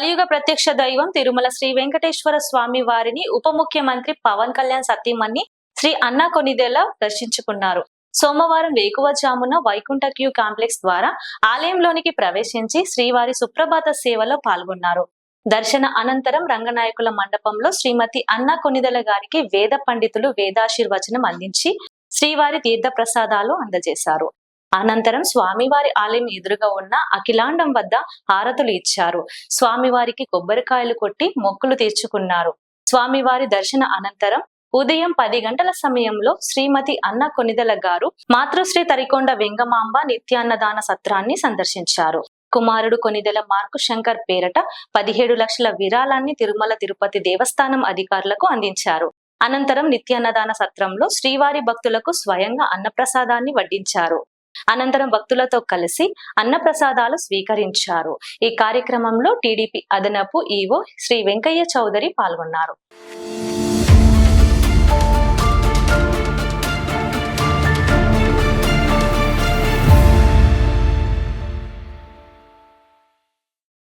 కలియుగ ప్రత్యక్ష దైవం తిరుమల శ్రీ వెంకటేశ్వర స్వామి వారిని ఉప ముఖ్యమంత్రి పవన్ కళ్యాణ్ సతీమణి శ్రీ అన్నా కొనిదేల దర్శించుకున్నారు. సోమవారం వేకువజామున వైకుంఠ క్యూ కాంప్లెక్స్ ద్వారా ఆలయంలోనికి ప్రవేశించి శ్రీవారి సుప్రభాత సేవలో పాల్గొన్నారు. దర్శన అనంతరం రంగనాయకుల మండపంలో శ్రీమతి అన్నా కొనిదెల గారికి వేద పండితులు వేదాశీర్వచనం అందించి శ్రీవారి తీర్థ ప్రసాదాలు అందజేశారు. అనంతరం స్వామివారి ఆలయం ఎదురుగా ఉన్న అఖిలాండం వద్ద హారతులు ఇచ్చారు. స్వామివారికి కొబ్బరికాయలు కొట్టి మొక్కులు తీర్చుకున్నారు. స్వామివారి దర్శన అనంతరం ఉదయం పది గంటల సమయంలో శ్రీమతి అన్న కొనిదల గారు మాతృశ్రీ తరికొండ వెంగమాంబ నిత్యాన్నదాన సత్రాన్ని సందర్శించారు. కుమారుడు కొనిదెల మార్కు శంకర్ పేరట పదిహేడు లక్షల విరాళాన్ని తిరుమల తిరుపతి దేవస్థానం అధికారులకు అందించారు. అనంతరం నిత్యాన్నదాన సత్రంలో శ్రీవారి భక్తులకు స్వయంగా అన్నప్రసాదాన్ని వడ్డించారు. అనంతరం భక్తులతో కలిసి అన్నప్రసాదాలు స్వీకరించారు. ఈ కార్యక్రమంలో టీడీపీ అదనపు ఈవో శ్రీ వెంకయ్య చౌదరి పాల్గొన్నారు.